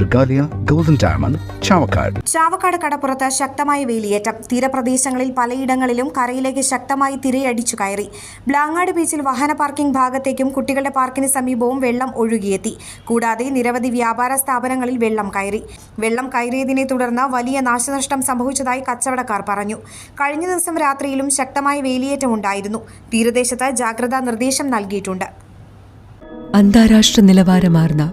Regalia golden diamond Chavakkad Chavakkad കടപ്പുറത്ത് ശക്തമായ വേലിയേറ്റം. തീരപ്രദേശങ്ങളിൽ പലയിടങ്ങളിലും കരയിലേക്ക് ശക്തമായി തിരയടിച്ചു കയറി. ബ്ലാങ്ങാട് ബീച്ചിൽ വാഹന പാർക്കിംഗ് ഭാഗത്തേക്കും കുട്ടികളുടെ പാർക്കിന് സമീപവും വെള്ളം ഒഴുകിയെത്തി. കൂടാതെ നിരവധി വ്യാപാര സ്ഥാപനങ്ങളിൽ വെള്ളം കയറി. വെള്ളം കയറിയതിനെ തുടർന്ന് വലിയ നാശനഷ്ടം സംഭവിച്ചതായി കച്ചവടക്കാർ പറഞ്ഞു. കഴിഞ്ഞ ദിവസം രാത്രിയിലും ശക്തമായ വേലിയേറ്റം ഉണ്ടായിരുന്നു. തീരദേശത്ത് ജാഗ്രതാ നിർദ്ദേശം നൽകിയിട്ടുണ്ട്. അന്താരാഷ്ട്ര നിലവാരമാർന്ന